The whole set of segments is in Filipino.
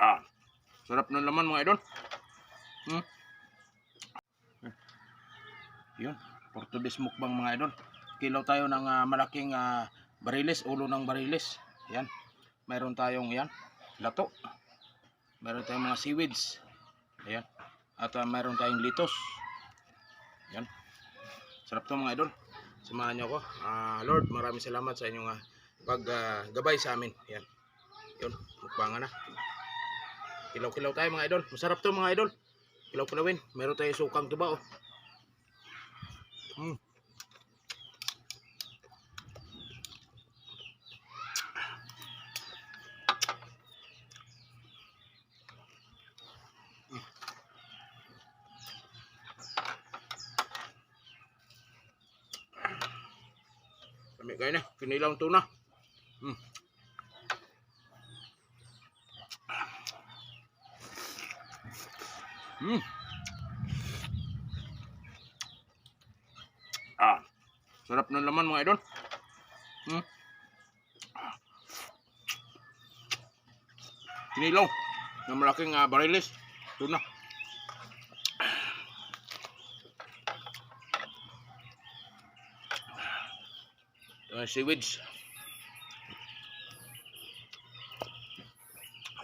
Ah, sarap ng laman mga idol. Hmm. Yun, Portuguese mukbang mga idol. Kilaw tayo ng ah, malaking ah, bariles, ulo ng bariles. Yan. Meron tayong yan, lato. Meron tayong mga seaweeds. Ayan. At ah, meron tayong litos. Yan. Sarap to mga idol. Samahan niyo ako. Ah, Lord, maraming salamat sa inyong ah, paggabay sa amin. Yan. Yun, mukbangan na. Kilaw-kilaw tayo mga idol. Masarap to mga idol. Kilaw-kilawin. Meron tayong sukang tuba oh. Mm. Kami kayo na. Kinilang tuna. Mm. Mm. Ah, sarap ng laman mga idol. Mm. Kinilaw ng malaking uh, bariles. Tuna. Uh, seaweeds.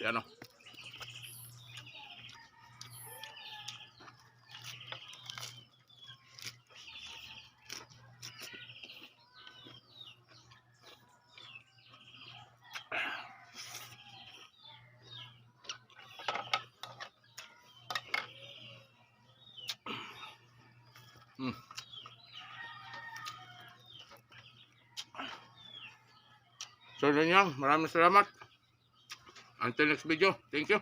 Ayan o. Mm. So, yun yan. Maraming salamat. Until next video. Thank you.